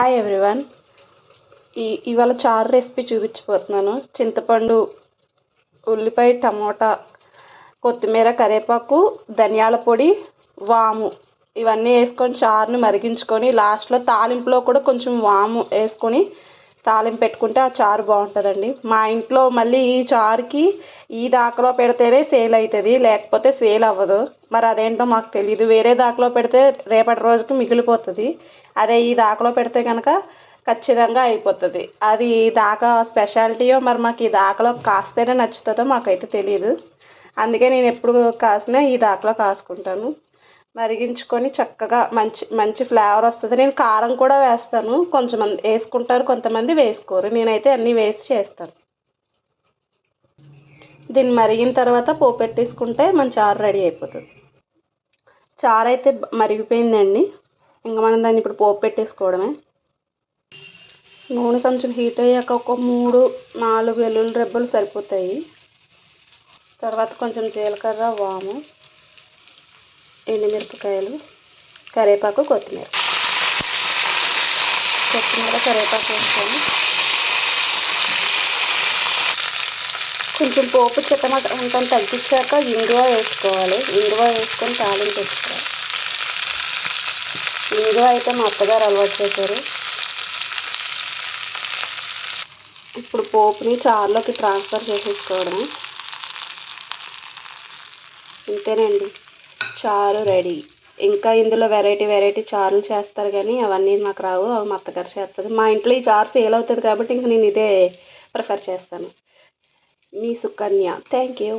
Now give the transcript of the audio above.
Hi everyone ఈ ఇవాళ చారు రెసిపీ చూపించబోతున్నాను. చింతపండు ఉల్లిపాయ టమోటా కొత్తిమీర కరివేపాకు ధనియాల పొడి వాము. ఇవన్నీ వేసుకొని చారుని మరిగించుకొని లాస్ట్లో తాలింపులో కూడా కొంచెం వాము వేసుకొని తాలింపు పెట్టుకుంటే ఆ చారు బాగుంటుందండి. మా ఇంట్లో మళ్ళీ ఈ చారుకి ఈ దాకలో పెడితేనే సేల్ అవుతుంది. లేకపోతే సేల్ అవ్వదు. మరి అదేంటో మాకు తెలియదు వేరే దాకలో పెడితే రేపటి రోజుకి మిగిలిపోతుంది. అదే ఈ దాకలో పెడితే కనుక ఖచ్చితంగా అయిపోతుంది. అది ఈ దాకా స్పెషాలిటీయో మరి మాకు ఈ దాకలో కాస్తేనే నచ్చుతుందో మాకైతే తెలియదు అందుకే నేను ఎప్పుడు కాసినా ఈ దాకలో కాసుకుంటాను. మరిగించుకొని చక్కగా మంచి మంచి ఫ్లేవర్ వస్తుంది. నేను కారం కూడా వేస్తాను. కొంచెమంది వేసుకుంటారు కొంతమంది వేసుకోరు. నేనైతే అన్నీ వేసి చేస్తాను. దీన్ని మరిగిన తర్వాత పోపు పెట్టేసుకుంటే ఆరు రెడీ అయిపోతుంది. చారు అయితే మరిగిపోయిందండి. ఇంకా మనం దాన్ని ఇప్పుడు పోపు పెట్టేసుకోవడమే. నూనె కొంచెం హీట్ అయ్యాక ఒక మూడు నాలుగు వెల్లుల్లి రెబ్బలు సరిపోతాయి. తర్వాత కొంచెం జీలకర్ర వాము ఎండుమిరపకాయలు కరివేపాకు కొత్తిమీర. కొత్తిమీర కరివేపాకు వేసుకొని కొంచెం పోపు చిట్టమట ఉంటాను తగ్గించాక ఇంగువ వేసుకోవాలి. ఇంగువ వేసుకొని తాలింపు వేసుకోవాలి. ఇంగువ అయితే మా అత్తగారు అలవాటు చేశారు. ఇప్పుడు పోపుని చారులోకి ట్రాన్స్ఫర్ చేసేసుకోవడం ఇంతేనండి. చారు రెడీ ఇంకా ఇందులో వెరైటీ వెరైటీ చారులు చేస్తారు కానీ అవన్నీ నాకు రావు. అవి మా అత్తగారు చేస్తుంది. మా ఇంట్లో ఈ చారు సేల్ అవుతుంది కాబట్టి ఇంక నేను ఇదే ప్రిఫర్ చేస్తాను. మీ సుకన్య థ్యాంక్ యూ